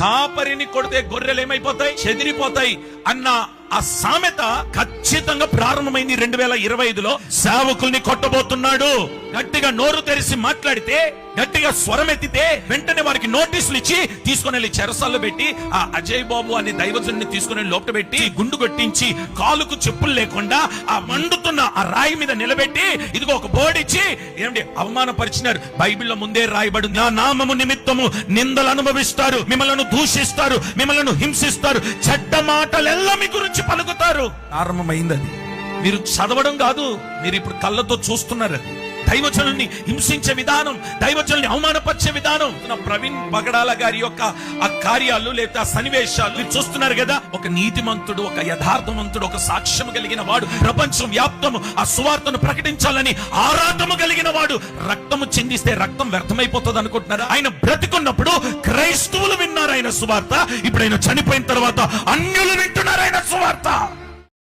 కాపరిని కొడితే గొర్రెలు ఏమైపోతాయి? చెదిరిపోతాయి అన్న ఆ సామెత ఖచ్చితంగా ప్రారంభమైంది రెండు వేల ఇరవై ఐదులో. సేవకుల్ని కొట్టబోతున్నాడు. గట్టిగా నోరు తెరిచి మాట్లాడితే గట్టిగా స్వరం ఎత్తితే వెంటనే వారికి నోటీసులు ఇచ్చి తీసుకుని వెళ్ళి చెరసాల్లో పెట్టి ఆ అజయ్ బాబు అనే దైవజుని తీసుకుని వెళ్ళి లోపల పెట్టి గుండు కొట్టించి కాలుకు చెప్పులు లేకుండా ఆ మండుతున్న ఆ రాయి మీద నిలబెట్టి ఇదిగో ఒక బోర్డిచ్చి ఏమిటి అవమానపరిచినారు. బైబిల్లో ముందే రాయబడి నా నామము నిమిత్తము నిందలు అనుభవిస్తారు మిమ్మలను దూషిస్తారు మిమ్మలను హింసిస్తారు చెడ్డ మాటలెల్లా మీ గురించి పలుకుతారు. ప్రారంభమైంది అది. మీరు చదవడం కాదు మీరు ఇప్పుడు కళ్ళతో చూస్తున్నారు దైవజనుల్ని హింసించే విధానం దైవజనుల్ని అవమానపరిచే విధానం. నా ప్రవీణ్ పగడాల గారి యొక్క ఆ కార్యాలు లేదా సన్నివేశాలు మీరు చూస్తున్నారు కదా ఒక నీతిమంతుడు ఒక యథార్థవంతుడు ఒక సాక్ష్యం కలిగిన వాడు ప్రపంచం వ్యాప్తము ఆ సువార్తను ప్రకటించాలని ఆరాధము కలిగిన వాడు. రక్తము చెందిస్తే రక్తం వ్యర్థమైపోతుంది అనుకుంటున్నారా? ఆయన బ్రతికున్నప్పుడు క్రైస్తవులు విన్నారు ఆయన సువార్త ఇప్పుడు ఆయన చనిపోయిన తర్వాత అన్యులు వింటున్నారు ఆయన సువార్త.